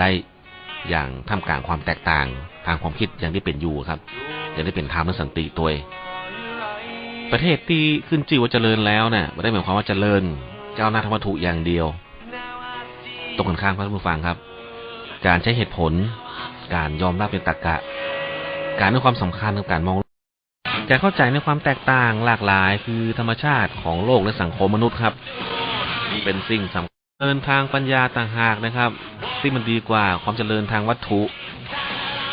ได้อย่างท่ามกลางความแตกต่างทางความคิดอย่างที่เป็นอยู่ครับอย่างที่เป็นธรรมและสันติตัวประเทศที่ขึ้นชื่อว่าเจริญแล้วเนี่ยไม่ได้หมายความว่าเจริญเจ้าหน้าทางวัตถุอย่างเดียวตรงกันข้ามครับผู้ฟังครับ การใช้เหตุผล การยอมรับเป็นตรรกะ การให้ความสำคัญกับการมองการเข้าใจในความแตกต่างหลากหลายคือธรรมชาติของโลกและสังคมมนุษย์ครับ เป็นสิ่งสำ คัญเดินทางปัญญาต่างหากนะครับ ที่มันดีกว่าความเจริญทางวัตถุ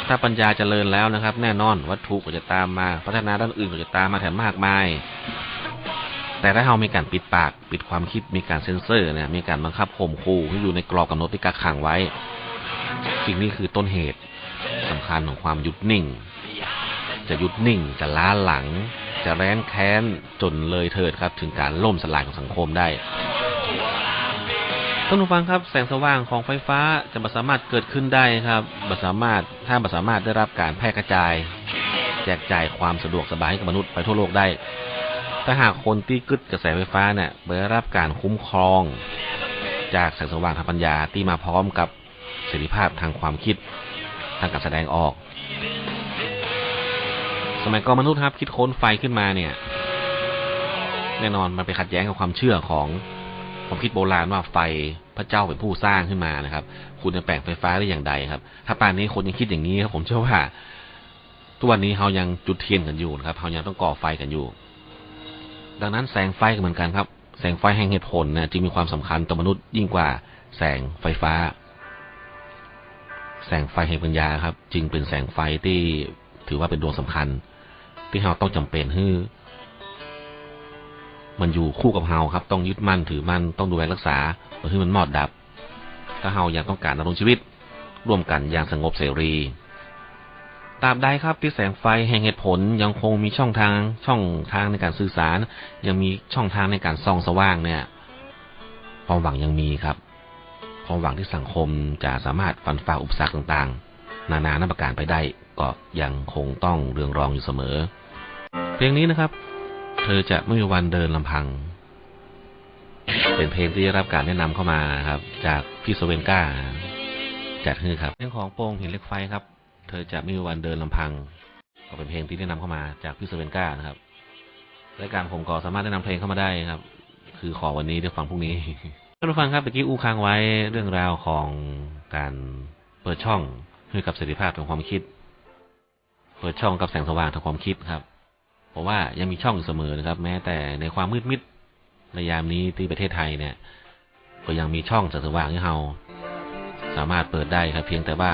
ถ้าปัญญาเจริญแล้วนะครับ แน่นอนวัตถุก็จะตามมา พัฒนาด้านอื่นก็จะตามมาแถมมากมาย แต่ถ้าเรามีการปิดปาก ปิดความคิดมีการเซ็นเซอร์เนี่ยมีการบังคับข่มขู่ให้อยู่ในกรอบกำหนดที่กักขังไว้สิ่งนี้คือต้นเหตุสำคัญของความหยุดนิ่ง จะหยุดนิ่งจะล้าหลัง จะแร้นแค้นจนเลยเถิดครับ ถึงการล่มสลายของสังคมได้ ท่านผู้ฟังครับแสงสว่างของไฟฟ้าจะไม่สามารถเกิดขึ้นได้ครับไม่สามารถถ้าไม่สามารถได้รับการแพร่กระจาย แจกจ่ายความสะดวกสบายให้กับมนุษย์ไปทั่วโลกได้ ถ้าหากคนที่กึดกระแสไฟฟ้าเนี่ยได้รับการคุ้มครอง จากแสงสว่างทางปัญญาที่มาพร้อมกับเสรีภาพทางความคิดทางการแสดงออก สมัยก่อนมนุษย์ครับคิดค้นไฟขึ้นมาเนี่ย แน่นอนมันไปขัดแย้งกับความเชื่อของ ความคิดโบราณว่าไฟพระเจ้าเป็นผู้สร้างขึ้นมานะครับ คุณจะแปลงไฟฟ้าได้อย่างใดครับ ถ้าป่านนี้คนยังคิดอย่างนี้ครับ ผมเชื่อว่า ทุกวันนี้เรายังจุดเทียนกันอยู่นะครับเรายังต้องก่อไฟกันอยู่ ดังนั้นแสงไฟก็เหมือนกันครับ แสงไฟแห่งเหตุผลนะจึงมีความสำคัญต่อมนุษย์ยิ่งกว่าแสงไฟฟ้า แสงไฟแห่งปัญญาครับ จึงเป็นแสงไฟที่ถือว่าเป็นดวงสำคัญ ที่เราต้องจำเป็นให้ มันอยู่คู่กับเฮาครับ ต้องยึดมั่นถือมั่นต้องดูแลรักษาเพื่อให้มันหมอดดับ ถ้าเฮายังต้องการดำรงชีวิต ร่วมกันอย่างสงบเสรีตราบใดครับที่แสงไฟแห่งเหตุผลยังคงมีช่องทางช่องทางในการสื่อสาร ยังมีช่องทางในการส่องสว่างเนี่ย ความหวังยังมีครับ ความหวังที่สังคมจะสามารถฟันฝ่าอุปสรรคต่างๆ นานานาประการไปได้ก็ยังคงต้องเรืองรองอยู่เสมอ เพลงนี้นะครับ เธอจะไม่มีวันเดินลำพัง เป็นเพลงที่ได้รับการแนะนำเข้ามาครับ จากพี่สเวนก้า จัดให้ครับเพลงของโป่งหินเล็กไฟครับ เธอจะไม่มีวันเดินลำพัง ก็เป็นเพลงที่แนะนำเข้ามาจากพี่สเวนก้านะครับรายการผมก็สามารถแนะนำเพลงเข้ามาได้ครับ คือขอวันนี้เดี๋ยวฟังพรุ่งนี้ท่านผู้ฟังครับเมื่อกี้อู้ค้างไว้เรื่องราวของการเปิดช่องให้กับเสรีภาพทางความคิด เปิดช่องกับแสงสว่างทางความคิดครับ ราะว่ายังมีช่องเสมอนะครับ แม้แต่ในความมืดมิดในยามนี้ที่ประเทศไทยเนี่ย ก็ยังมีช่องแสงสว่างให้เราสามารถเปิดได้ครับ เพียงแต่ว่า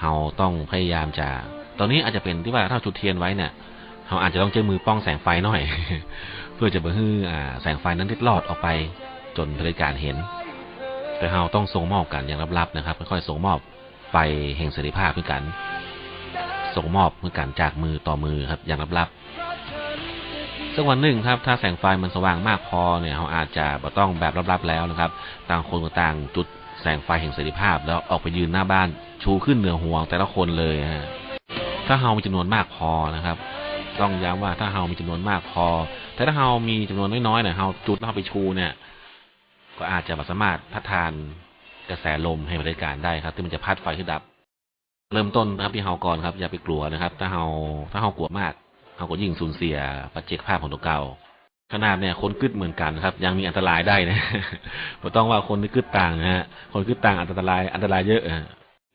เราต้องพยายามจะ ตอนนี้อาจจะเป็นที่ว่าถ้าจุดเทียนไว้เนี่ยเราอาจจะต้องเจอมือป้องแสงไฟหน่อย เพื่อจะเพื่ออ่าแสงไฟนั้นทิดลอดออกไป จนบริการเห็น แต่เราต้องส่งมอบกันอย่างลับๆนะครับค่อยๆส่งมอบไฟแห่งเสรีภาพเพื่อกัน ส่งมอบเพื่อกันจากมือต่อมือครับอย่างลับๆ สักวันหนึ่งครับถ้าแสงไฟมันสว่างมากพอเนี่ยเราอาจจะบ่ต้องแบบลับๆแล้วนะครับ ต่างคนก็ต่างจุดแสงไฟแห่งเสรีภาพ แล้วออกไปยืนหน้าบ้านชูขึ้นเหนือห่วงแต่ละคนเลยฮะถ้าเรามีจำนวนมากพอนะครับ ต้องย้ำว่าถ้าเรามีจำนวนมากพอ แต่ถ้าเรามีจำนวนน้อยๆเนี่ยเราจุดแล้วเราไปชูเนี่ย ก็อาจจะสามารถพัดทานกระแสลมให้บริการได้ครับ ที่มันจะพัดไฟขึ้นดับ เริ่มต้นนะครับที่เฮาก่อนครับ อย่าไปกลัวนะครับ ถ้าเฮาถ้าเฮากลัวมาก เฮาก็ยิ่งสูญเสียปัจเจกภาพของตัวเก่าขนาดเนี่ยคนกึดเหมือนกันครับ ยังมีอันตรายได้นะผมต้องว่าคนที่กึดต่างนะฮะคนกึดต่างอันตรายอันตรายเยอะอะ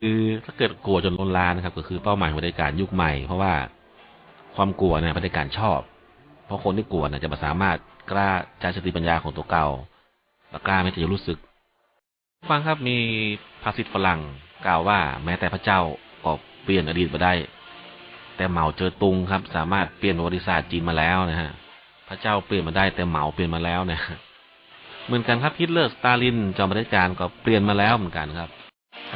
คือถ้าเกิดกลัวจนล้นลานนะครับ ก็คือเป้าหมายของบริการยุคใหม่ เพราะว่าความกลัวเนี่ยบริการชอบ เพราะคนที่กลัวเนี่ยจะไม่สามารถกล้าใช้สติปัญญาของตัวเก่าและกล้าไม่จะรู้สึก ฟังครับมีภาษิตฝรั่งกล่าวว่าแม้แต่พระเจ้าก็เปลี่ยนอดีตมาได้ แต่เหมาเจอตุงครับ สามารถเปลี่ยนประวัติศาสตร์จีนมาแล้วนะฮะพระเจ้าเปลี่ยนมาได้แต่เหมาเปลี่ยนมาแล้วเนี่ยเหมือนกันครับฮิตเลอร์สตาลินจอมเผด็จการก็เปลี่ยนมาแล้วเหมือนกันครับ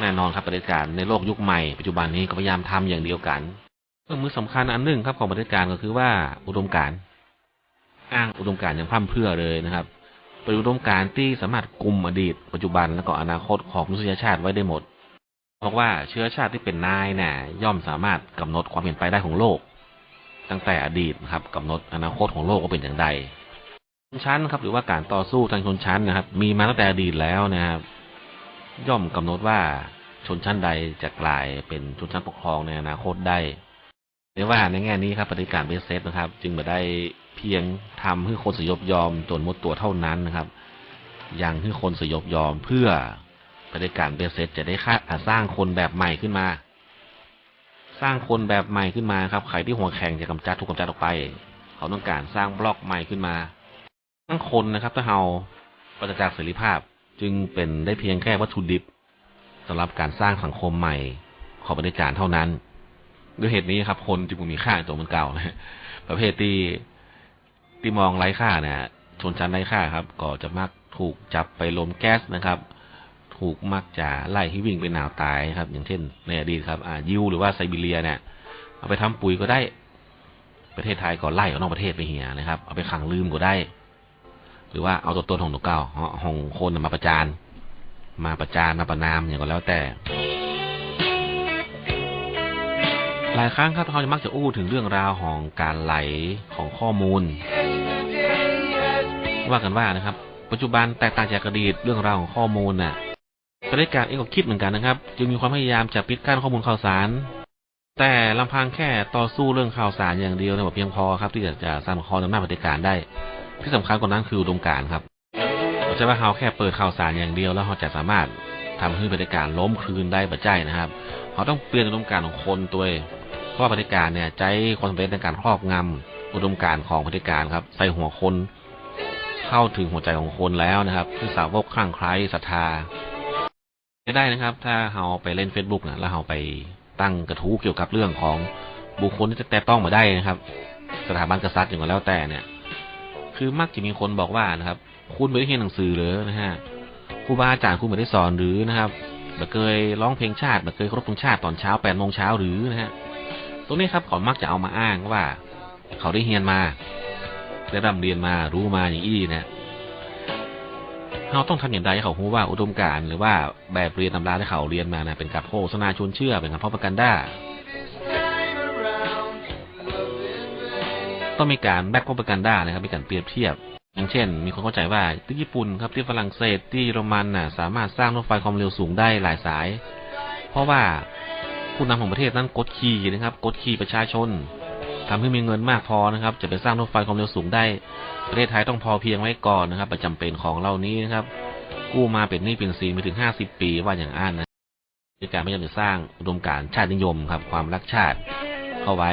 แน่นอนครับเผด็จการในโลกยุคใหม่ปัจจุบันนี้ก็พยายามทำอย่างเดียวกันเครื่องมือสำคัญอันหนึ่งครับของเผด็จการก็คือว่าอุดมการอ้างอุดมการอย่างพร่ำเพรื่อเลยนะครับเป็นอุดมการที่สามารถกลุ่มอดีต ปัจจุบันและก็อนาคตของมนุษยชาติไว้ได้หมด เพราะว่าเชื้อชาติที่เป็นนายเนี่ยย่อมสามารถกำหนดความเปลี่ยนไปได้ของโลก ตั้งแต่อดีตนะครับกำหนดอนาคตของโลกว่าเป็นอย่างไรชนชั้นครับ หรือว่าการต่อสู้ทางชนชั้นนะครับ มีมาตั้งแต่อดีตแล้วนะครับ ย่อมกำหนดว่าชนชั้นใดจะกลายเป็นชนชั้นปกครองในอนาคตได้เรียกว่าในแง่นี้ครับปฏิการเบสเซตนะครับ จึงไม่ได้เพียงทำให้คนสยบยอมจนหมดตัวเท่านั้นนะครับ ยังให้คนสยบยอมเพื่อ ปฏิการเบสเซตจะได้ค่าสร้างคนแบบใหม่ขึ้นมา สร้างคนแบบใหม่ขึ้นมาครับใครที่หัวแข็งจะกำจัดถูกกำจัดออกไป เขาต้องการสร้างบล็อกใหม่ขึ้นมาทั้งคนนะครับ ถ้าเราปราศจากเสรีภาพจึงเป็นได้เพียงแค่วัตถุดิบสำหรับการสร้างสังคมใหม่ของบริการเท่านั้น ด้วยเหตุนี้ครับ คนจึงมีค่าตัวเหมันเก่านะประเภทที่ที่มองไร้ค่าเนี่ยชนชั้นไร้ค่าครับ ก็จะมักถูกจับไปลมแก๊สนะครับ ถูกมักจะไล่ให้วิ่งไปหนาวตายครับ อย่างเช่น ในอดีตครับ อ่ายิวหรือว่าไซบีเรียเนี่ย เอาไปทำปุ๋ยก็ได้ ประเทศไทยก็ไล่ออกนอกประเทศไปเหียนะครับ เอาไปขังลืมก็ได้ หรือว่าเอาตัวตนของตัวเก่าของคนมาประจาน มาประจานมาประนามอย่างก็แล้วแต่หลายครั้งครับเขาจะมักจะอู้ถึงเรื่องราวของการไหลของข้อมูล ว่ากันว่านะครับ ปัจจุบันแตกต่างจากอดีตเรื่องราวของข้อมูลน่ะ ปฏิการเองก็คิดเหมือนกันนะครับ จึงมีความพยายามจะปิดกั้นข้อมูลข่าวสาร แต่ลำพังแค่ต่อสู้เรื่องข่าวสารอย่างเดียวเนี่ยเพียงพอครับ ที่จะจะสร้างคออำนาจปฏิการได้ ที่สำคัญกว่านั้นคืออุดมการครับไม่ใช่ว่าเราแค่เปิดข่าวสารอย่างเดียวแล้วเราจะสามารถทำให้ปฏิการล้มคลืนได้บัจใจนะครับเขาต้องเปลี่ยนอุดมการของคนตัวเพราะปฏิการเนี่ยใจความสำเร็จในการครอบงำอุดมการของปฏิการครับ ใส่หัวคน เข้าถึงหัวใจของคนแล้วนะครับ คือสาวกข้างใครศรัทธา ไม่ได้นะครับ ถ้าเราไปเล่น Facebook นะแล้วเราไปตั้งกระทู้เกี่ยวกับเรื่องของบุคคลที่จะแต่ต้องมาได้นะครับ สถาบันกษัตริย์อย่างก็แล้วแต่เนี่ย คือมักจะมีคนบอกว่านะครับ คุณไม่ได้เรียนหนังสือหรือนะฮะครูบาอาจารย์คุณไม่ได้สอนหรือนะครับแบบเคยร้องเพลงชาติแบบเคยเคารพธงชาติตอนเช้าแปดโมงเช้าหรือนะฮะตรงนี้ครับเขามักจะเอามาอ้างว่า เขาได้เรียนมา ได้ร่ำเรียนมารู้มาอย่างอี้นะ เราต้องทำอย่างไรให้เขารู้ว่าอุดมการณ์หรือว่าแบบเรียนตำราที่เขาเรียนมานะเป็นการโฆษณาชวนเชื่อเป็นการพ่อประกันได้ต้องมีการแบ็กโ r ร p กันด้านะครับมีการเปรียบเทียบ อย่างเช่น มีคนเข้าใจว่าที่ญี่ปุ่นครับที่ฝรั่งเศสที่เยอรมันน่ะสามารถสร้างรถไฟความเร็วสูงได้หลายสาย เพราะว่าผู้นำของประเทศนั้นกดขี่นะครับกดขี่ประชาชน ทำให้มีเงินมากพอนะครับ จะไปสร้างรถไฟความเร็วสูงได้ ประเทศไทยต้องพอเพียงไว้ก่อนนะครับ ประจำเป็นของเหล่านี้นะครับ กู้มาเป็นหนี้เป็นสินไปถึงห้าสิบปีว่าอย่างอันนะในการพยายามจะสร้างอุดมการณ์ชาตินิยมครับ ความรักชาติเข้าไว้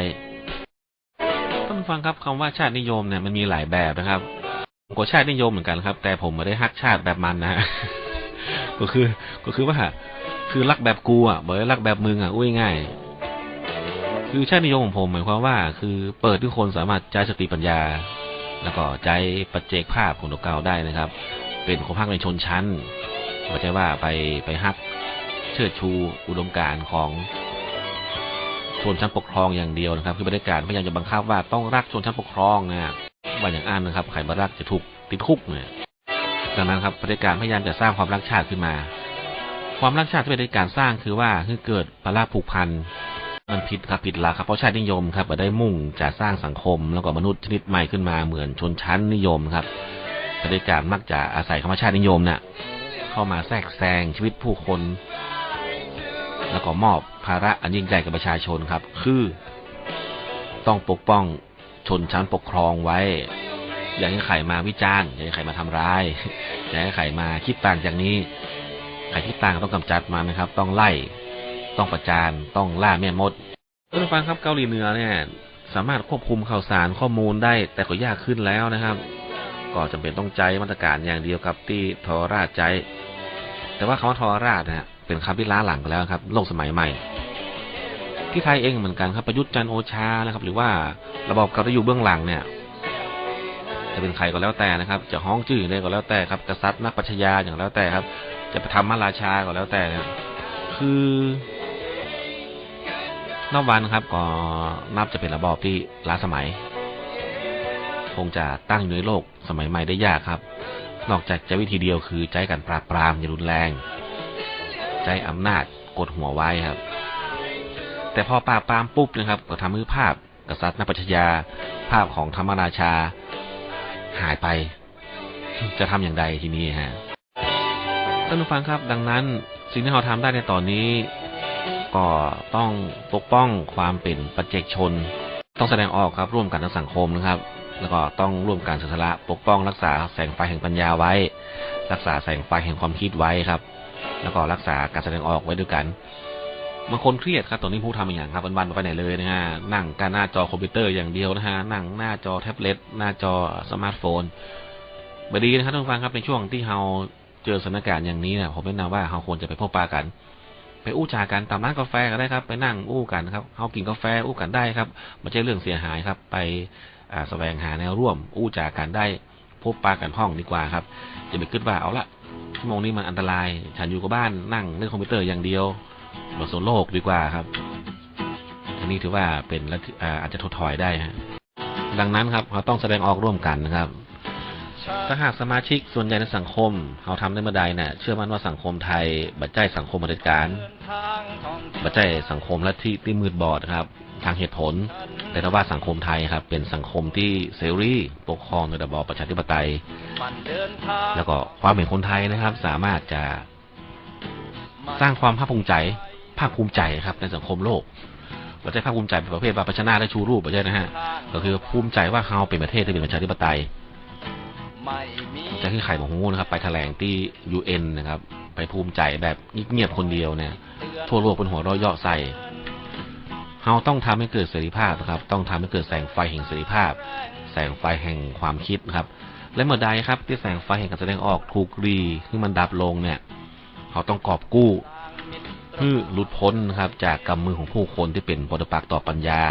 ท่านฟังครับคำว่าชาตินิยมเนี่ยมันมีหลายแบบนะครับผมก็ชาตินิยมเหมือนกันครับ แต่ผมไม่ได้ฮักชาติแบบมันนะฮะก็คือก็คือว่าคือรักแบบกูอะบอกว่ารักแบบมึงอะอุ้ยง่าย คือชาตินิยมของผมหมายความว่า คือเปิดทุกคนสามารถใจสติปัญญา แล้วก็ใจปัจเจกภาพของตัวเก่าได้นะครับ เป็นคนภาคในชนชั้นไม่ใช่ว่าไปไปฮักเชิดชูอุดมการณ์ของชนชั้นปกครองอย่างเดียวนะครับ คือบริการพยายามจะบังคับว่าต้องรักชนชั้นปกครองนะว่าอย่างอ่านนะครับใครมารักจะถูกติดคุกเนี่ยดังนั้นครับบริการพยายามจะสร้างความรักชาติขึ้นมา ความรักชาติที่บริการสร้างคือว่าคือเกิดปราผูกพัน มันผิดครับผิดหลักครับเพราะชาตินิยมครับได้มุ่งจะสร้างสังคม แล้วก็มนุษย์ชนิดใหม่ขึ้นมาเหมือนชนชั้นนิยมครับบริการมักจะอาศัยธรรมชาตินิยมน่ะเข้ามาแทรกแซงชีวิตผู้คน แล้วก็มอบภาระอันยิ่งใหญ่กับประชาชนครับ คือ ต้องปกป้องชนชั้นปกครองไว้ อย่าให้ใครมาวิจารณ์อย่าให้ใครมาทำร้ายอย่าให้ใครมาคิดต่างจากนี้ใครคิดต่างต้องกำจัดมันนะครับ ต้องไล่ ต้องประจานต้องล่าแม่มดท่านฟังครับเกาหลีเหนือเนี่ยสามารถควบคุมข่าวสารข้อมูลได้แต่ก็ยากขึ้นแล้วนะครับ ก็จำเป็นต้องใจมาตรการอย่างเดียวกับที่ทอราชใจ แต่ว่าคำว่าทอราชนะเป็นคำที่ล้าหลังไปแล้วครับ โลกสมัยใหม่ ที่ไทยเองเหมือนกันครับประยุทธ์จันโอชานะครับ หรือว่าระบอบการอยู่เบื้องหลังเนี่ยจะเป็นใครก็แล้วแต่นะครับ จะห้องจื่อได้ก็แล้วแต่ครับ กษัตริย์นักปัชญาอย่างแล้วแต่ครับ จะไปทำมาราชาก็แล้วแต่ คือนับวันครับก็นับจะเป็นระบอบที่ล้าสมัย คงจะตั้งอยู่ในโลกสมัยใหม่ได้ยากครับ นอกจากจะวิธีเดียวคือใจกันปราบปรามอย่ารุนแรงใจอำนาจกดหัวไว้ครับ แต่พอปราบปรามปุ๊บนะครับ ก็ทำให้ภาพกษัตริย์นปัชญาภาพของธรรมราชาหายไป จะทำอย่างไรทีนี้ฮะท่านผู้ฟังครับ ดังนั้น สิ่งที่เราทำได้ในตอนนี้ ก็ต้องปกป้องความเป็นปัจเจกชน ต้องแสดงออกครับร่วมกันทั้งสังคมนะครับ แล้วก็ต้องร่วมกันเสียสละปกป้องรักษาแสงไฟแห่งปัญญาไว้ รักษาแสงไฟแห่งความคิดไว้ครับ แล้วก็รักษาการแสดงออกไว้ด้วยกันบางคนเครียดครับตอนนี้ผู้ทำอย่างครับวันๆไปไหนเลยนะฮะนั่งการหน้าจอคอมพิวเตอร์อย่างเดียวนะฮะนั่งหน้าจอแท็บเล็ตหน้าจอสมาร์ทโฟนบดีนะครับท่านผู้ฟังครับในช่วงที่เรา เจอสถานการณ์อย่างนี้นี่ยผมแนะนำว่าเราควรจะไปพบปะกัน ไปอู้จากันตามร้านกาแฟก็ได้ครับ ไปนั่งอู้กันครับเขากินกาแฟอู้กันได้ครับไม่ใช่เรื่องเสียหายครับ ไปแสวงหาแนวร่วม อู้จากันได้ พบปะกันห้องดีกว่าครับจะไปคิดว่าเอาละชั่วโมงนี้มันอันตราย ฉันอยู่กับบ้านนั่งเล่นคอมพิวเตอร์อย่างเดียวหมดโซโลกดีกว่าครับอันนี้ถือว่าเป็นอาอาจจะถดถอยได้ฮะดังนั้นครับเราต้องแสดงออกร่วมกันนะครับ ถ้าหากสมาชิกส่วนใหญ่ในสังคมเขาทำได้เมื่อใดเนี่ยเชื่อมั่นว่าสังคมไทย บัดใจสังคมบริการ บัจจัยสังคมและที่ที่มืดบอดครับ ทางเหตุผล แต่ถ้าว่าสังคมไทยครับ เป็นสังคมที่เสรีปกครองโดยระบอบประชาธิปไตย แล้วก็ความเห็นคนไทยนะครับ สามารถจะ สร้างความภาคภูมิใจภาคภูมิใจครับ ในสังคมโลกบัจจัยภาคภูมิใจเป็นประเภทว่าประชนะและชูรูปบัจจัยนะฮะก็คือภูมิใจว่าเราเป็นประเทศที่เป็นประชาธิปไตย จะคือไข่ของงูนะครับ ไปแถลงที่ยูเอ็นนะครับ ไปภูมิใจแบบเงียบๆคนเดียวเนี่ย ทั่วโลกเป็นหัวเราะเยาะใส่เราต้องทำให้เกิดเสรีภาพนะครับ ต้องทำให้เกิดแสงไฟแห่งเสรีภาพ แสงไฟแห่งความคิดนะครับ และเมื่อใดครับ ที่แสงไฟแห่งการแสดงออกถูกรีที่มันดับลงเนี่ยเขาต้องกอบกู้เพื่อหลุดพ้นนะครับ จากกำมือของผู้คนที่เป็นปฏิปักษ์ต่อปัญญา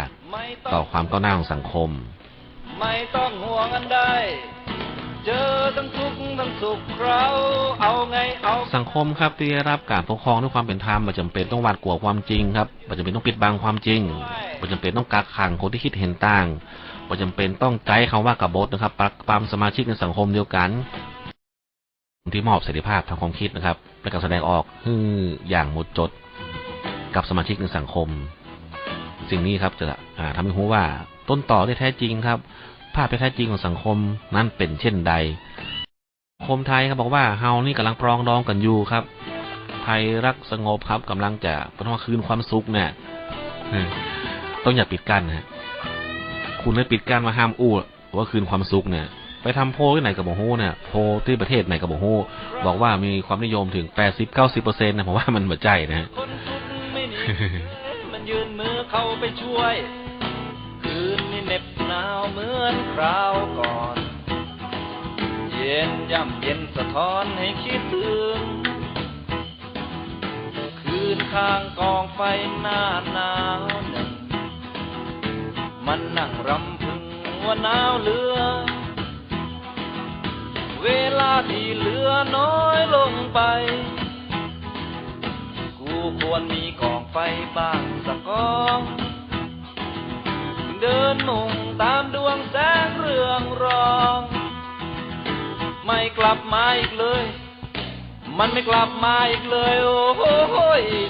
ต่อความก้าวหน้าของสังคม ไม่ต้องห่วงอันใด เจอทั้งทุกข์ทั้งสุขเราเอาไงเอาสังคมครับที่ได้รับการปกครองด้วยความเป็นธรรมไม่จำเป็นต้องหวาดกลัวความจริงครับไม่จำเป็นต้องปิดบังความจริงไม่จำเป็นต้องกักขังคนที่คิดเห็นต่างไม่จำเป็นต้องใจคำว่ากบฏนะครับปรักปรามสมาชิกในสังคมเดียวกัน ที่มอบเสรีภาพทางความคิดนะครับและการแสดงออกฮืออย่างหมดจดกับสมาชิกในสังคม สิ่งนี้ครับจะทำให้รู้ว่าต้นต่อที่แท้จริงครับ ภาพที่แท้จริงของสังคมนั้นเป็นเช่นใดคมไทยครับบอกว่าเฮานี่กำลังปรองดองกันอยู่ครับ ไทยรักสงบครับกำลังจะเป็นว่าคืนความสุขเนี่ยต้องอย่าปิดกั้นนะคุณได้ปิดกั้นมาห้ามอู้ว่าคืนความสุขเนี่ย ไปทำโพลที่ไหนกับโมโหเนี่ยโพลที่ประเทศไหนกับโมโหบอกว่ามีความนิยมถึง80-90%นะผมว่ามันบ่ใจนะฮะคนทุกข์ไม่หนีมันยืนมือเข้าไปช่วย น็บหนาวเหมือนคราวก่อน เย็นย่ำเย็นสะท้อนให้คิดถึง คืนข้างกองไฟหน้าหนาวหนึ่ง มันนั่งรำพึงว่าหนาวเหลือ เวลาที่เหลือน้อยลงไป กูควรมีกองไฟบ้างสักกอง เดินหนุ่งตามดวงแสงเรืองรอง ไม่กลับมาอีกเลย มันไม่กลับมาอีกเลย โอ้โห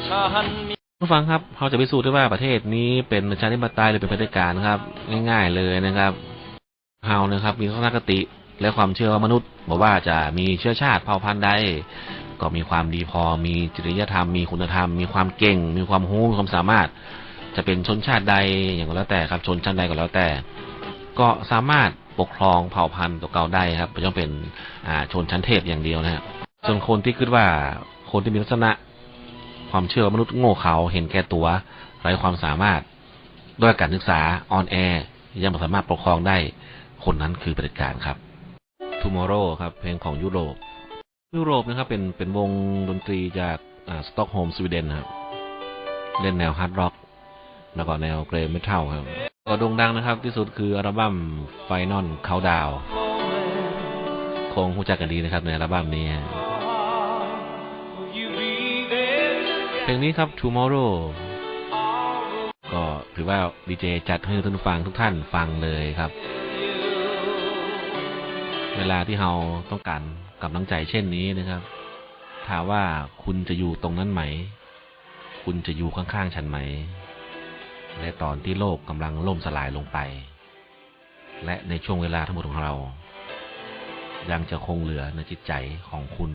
ฉันมีผู้ฟังครับเราจะพิสูจน์ได้ว่าประเทศนี้เป็นประชาธิปไตยหรือเป็นเผด็จการครับ ง่ายๆเลยนะครับเฮานะครับมีทัศนคติและความเชื่อว่ามนุษย์บอกว่าจะมีเชื้อชาติเผ่าพันธุ์ใดก็มีความดีพอมีจริยธรรม มีคุณธรรม มีความเก่ง มีความรู้มีความสามารถ จะเป็นชนชาติใดอย่างก็แล้วแต่ครับชนชาติใดก็แล้วแต่ ก็สามารถปกครองเผ่าพันธุ์ตัวเก่าได้ครับไม่ต้องเป็นชนชั้นเทพอย่างเดียวนะฮะส่วนคนที่คิดว่าคนที่มีลักษณะ ความเชื่อมนุษย์โง่เขาเห็นแก่ตัวไร้ความสามารถด้วยการศึกษาออนแอร์ยังไม่สามารถปกครองได้ คนนั้นคือเผด็จการครับ Tomorrow ครับ เพลงของยุโรป ยุโรปนะครับเป็นเป็นวงดนตรีจากสต็อกโฮล์มสวีเดนครับ เล่นแนวฮาร์ดร็อก แล้วก็แนวเกรย์เมทัลครับ ก็โด่งดังนะครับที่สุดคืออัลบั้มไฟนอลเขาดาวคงรู้จักกันดีนะครับในอัลบั้มนี้เพลงนี้ครับ Tomorrow ก็ถือว่าดีเจจัดให้ท่านผู้ฟังทุกท่านฟังเลยครับ เวลาที่เราต้องการกำลังใจเช่นนี้นะครับ ถามว่าคุณจะอยู่ตรงนั้นไหม คุณจะอยู่ข้างๆฉันไหม และตอนที่โลกกำลังล่มสลายลงไป และในช่วงเวลาทั้งหมดของเรา ยังจะคงเหลือในจิตใจของคุณ